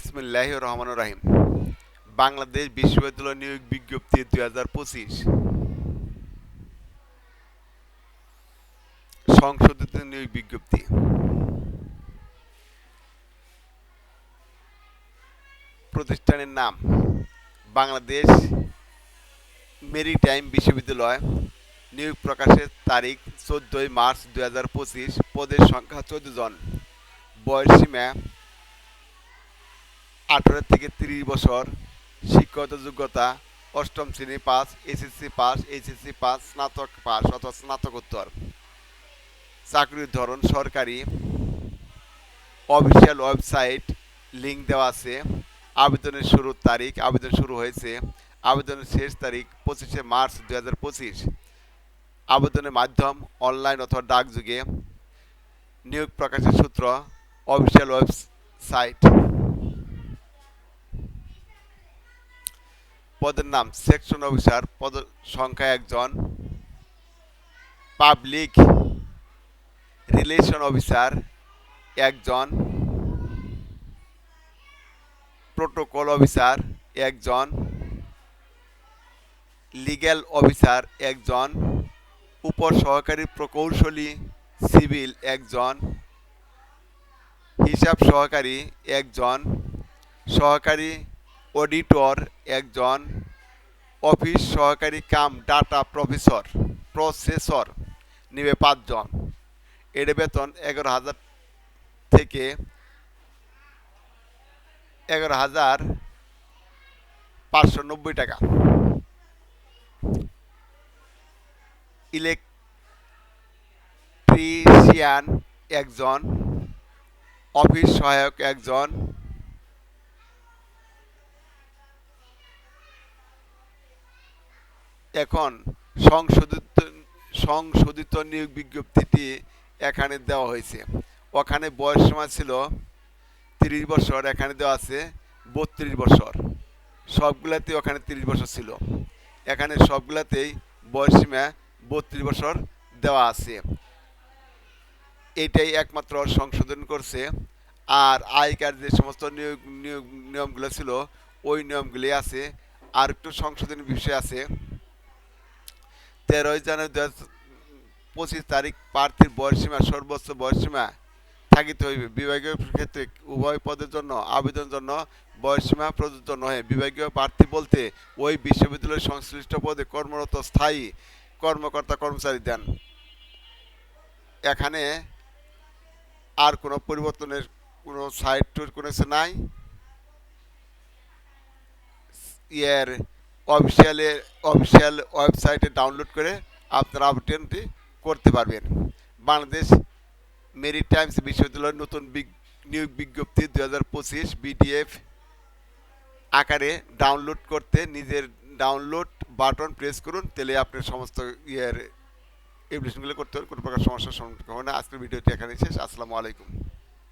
বিসমুল্লাহ রহমান রাহিম। বাংলাদেশ বিশ্ববিদ্যালয় নিয়োগ বিজ্ঞপ্তি দুই হাজার পঁচিশ। সংশোধিত নিয়োগ বিজ্ঞপ্তি। প্রতিষ্ঠানের নাম, বাংলাদেশ মেরিটাইম বিশ্ববিদ্যালয়। নিয়োগ প্রকাশের তারিখ, চোদ্দোই মার্চ দুই হাজার পঁচিশ। পদের সংখ্যা চোদ্দ জন। বয়স সীমা আঠারো থেকে তিরিশ বছর। শিক্ষাগত যোগ্যতা, অষ্টম শ্রেণি pass, SSC pass, HSC pass, স্নাতক পাস অথবা স্নাতকোত্তর। চাকরির ধরন সরকারি। অফিসিয়াল ওয়েবসাইট লিঙ্ক দেওয়া আছে। আবেদনের শুরুর তারিখ, আবেদন শুরু হয়েছে। আবেদনের শেষ তারিখ পঁচিশে মার্চ দু হাজার পঁচিশ। আবেদনের মাধ্যম অনলাইন অথবা ডাকযোগে। নিয়োগ প্রকাশের সূত্র অফিসিয়াল ওয়েবসাইট পদের নাম সেকশন অফিসার, পদ সংখ্যা একজন। পাবলিক রিলেশন অফিসার একজন। প্রোটোকল অফিসার একজন। লিগ্যাল অফিসার একজন। উপর সহকারী প্রকৌশলী সিভিল একজন। হিসাব সহকারী একজন। সহকারী অডিটর একজন অফিস সহকারী কাম ডাটা প্রফেসর, প্রসেসর নিবে পাঁচজন। এর বেতন এগারো হাজার থেকে এগারো হাজার পাঁচশো নব্বই টাকা। ইলেকট্রিশিয়ান একজন, অফিস সহায়ক একজন এখন সংশোধিত সংশোধিত নিয়োগ বিজ্ঞপ্তিটি এখানে দেওয়া হয়েছে। ওখানে বয়স সীমা ছিল তিরিশ বছর, এখানে দেওয়া আছে বত্রিশ বছর। সবগুলাতেই ওখানে তিরিশ বছর ছিল। এখানে সবগুলাতেই বয়স সীমা বত্রিশ বছর দেওয়া আছে। এটাই একমাত্র সংশোধন করছে। আর আয়কার যে সমস্ত নিয়োগ নিয়োগ, নিয়মগুলো ছিল, ওই নিয়মগুলি আছে। আর একটু সংশোধনী বিষয় আছে। তেরোই জানুয়ারি দু পঁচিশ তারিখ প্রার্থীর বয়সীমা সর্বোচ্চ বয়সীমা থাকিতে হইবে। বিভাগীয় ক্ষেত্রে উভয় পদের জন্য আবেদনের জন্য বয়সীমা প্রযোজ্য নহে। বিভাগীয় প্রার্থী বলতে ওই বিশ্ববিদ্যালয়ের সংশ্লিষ্ট পদে কর্মরত স্থায়ী কর্মকর্তা কর্মচারী দেন। এখানে আর কোনো পরিবর্তনের কোনো সাইট টুর কোনো নাই। ইয়ের অফিসিয়ালে অফিসিয়াল ওয়েবসাইটে ডাউনলোড করে আপনারা আবেদনটি করতে পারবেন। বাংলাদেশ মেরি টাইমস বিশ্ববিদ্যালয়ের নতুন নিয়োগ বিজ্ঞপ্তি দু হাজার পঁচিশ বিডিএফ আকারে ডাউনলোড করতে নিজের ডাউনলোড বাটন প্রেস করুন, তাহলে আপনার সমস্ত ইয়ের অ্যাপ্লিকেশনগুলো করতে হবে, কোনো প্রকার সমস্যার সম্মুখীন হবে না। আজকের ভিডিওটি এখানে শেষ। আসসালামু আলাইকুম।